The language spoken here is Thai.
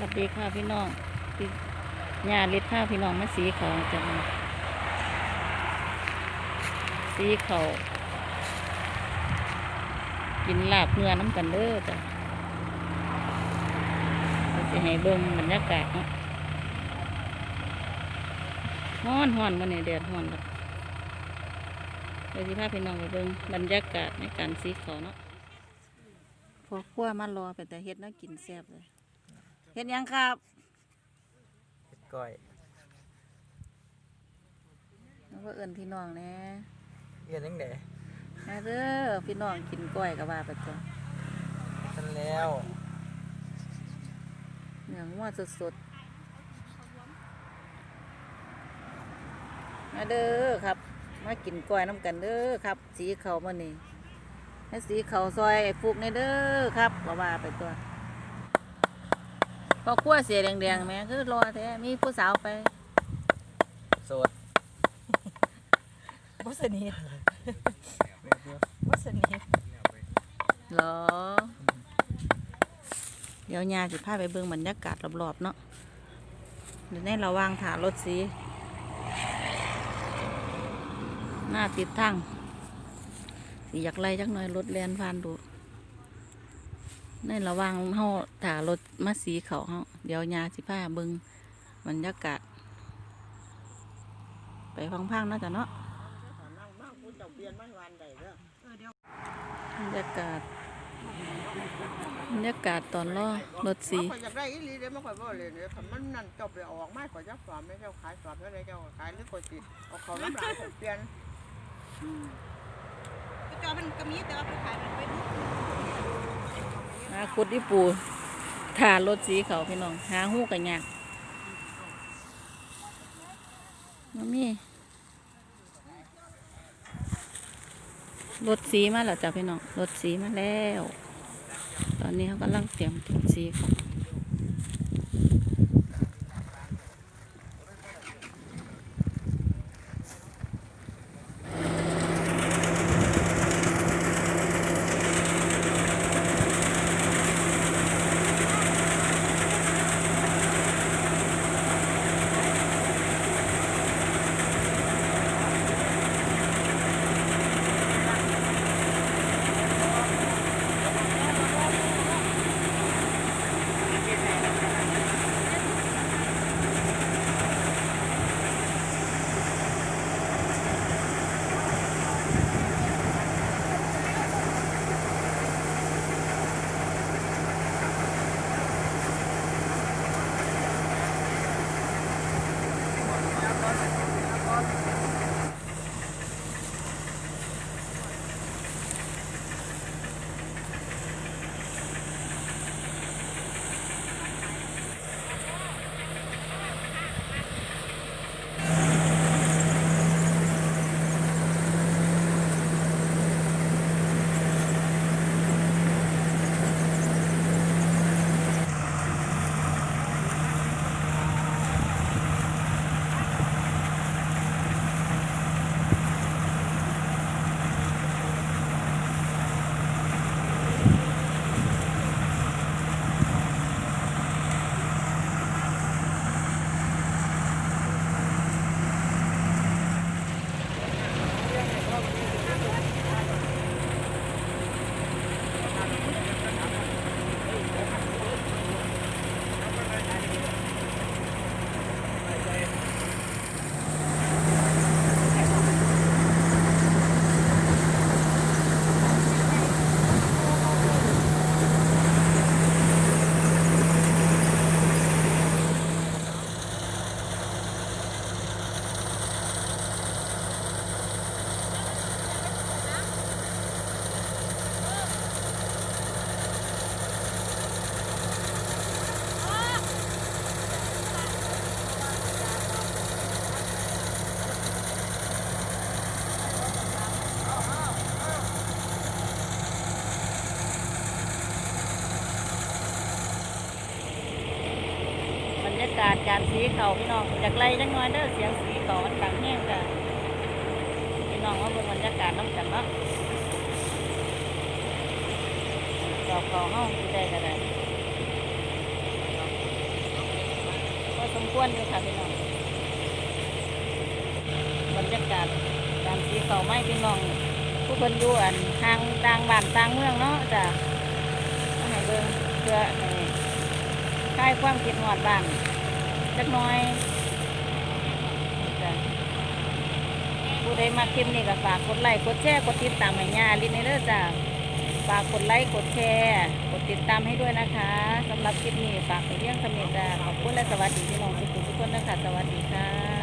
วัสดีค่ะพี่น้องพี่ญาเล็ดผ้าพี่น้องมาสีเขาจะมาสีเขากินลาบเนื้อน้ำกันเด้อจ้ะเราจะให้เบิ่งบรรยากาศเนาะฮ้อนฮ้อนมันนี่แดดฮ้อนแล้วเดี๋ยวสิพาพี่น้องไปเบิ่งบรรยากาศในการสีเขาเนาะพอขั้วมารอไปแต่เฮ็ดน่ากินแซ่บเลย เฮ็ดหยังครับก้อยแล้วก็เอิ้นพี่น้องแหน่เรียนยังไงมาเด้อพี่น้องกินก้อยก็ว่าไปตัวทันแล้วเนื้องัวสดๆมาเด้อครับ มากินก้อยน้ำกันเด้อครับ สีเขามานี่ให้สีเขาซอยไอ้ฟุกในเด้อครับก็ว่าไปตัว พอขั้วเสียแดงๆแหม่คือรอแท้มีผู้สาวไปโสดบ่สนิทบ่สนิทเหรอ เดี๋ยวยาสิพาไปเบิ่งบรรยากาศรอบๆเนาะเดี๋ยวในระหว่างถารถสีหน้าติดทั้งสิอยากไล่จักหน่อยรถแลนผ่านดู ในระว่างเฮาถ่ารถมาสีเขาเฮาเดี๋ยวยาสิพาเบิงบรรยากาศ ไปพังๆเนาะจ้ะเนาะบรรยากาศบรรยากาศตอนล่อรถสีข่อยอยากได้อีหลีเด้มันข่อยบ่เลยเนี่ยคันมันนั่นจ้าไปออกมาข่อยจะสอนไม่เจ้าขายสอนเท่าไรเจ้าขายหรือข่อยสิเอาเขาน้ำลายข่อยเปลี่ยนจอมันก็มีแต่ว่าไปขายมันเป็ นหาคุดอีปูถ่ารถสีเขาพี่น้อง หาหูกันยากมามีรถสีมาแล้วจ้ะพี่น้อง รถสีมาแล้ว ตอนนี้เขากำลังเตรียมถุงสีเขา รรยากาศการสีเขาพี่น้องอยากไล่จังน้อยเด้อเสียงสีเขามันดังแห้งจ้ะพี่น้องว่าเป็นบรรยากาศน้ำกันเนาะดอกเขาเฮาที่ได้ก็ได้ควรอยู่ค่ะพี่น้องบรรยากาศการสีเขาไม้พี่น้องผู้คนอยู่อันทางต่างบ้านต่างเมืองเนาะจ้ะให้เบิ่งเพื่อให้คลายความคิดหอดบ้าน จักหน้อยผู้ใดมาคลิปนี้ก็ฝากกดไลค์กดแชร์กดติดตามให้ย่าลินเด้อจ้าฝากกดไลค์กดแชร์กดติดตามให้ด้วยนะคะสำหรับคลิปนี้ฝากไปเรื่องสมิธจ้าขอบคุณและสวัสดีพี่น้องทุกทุกคนนะคะ สวัสดีค่ะ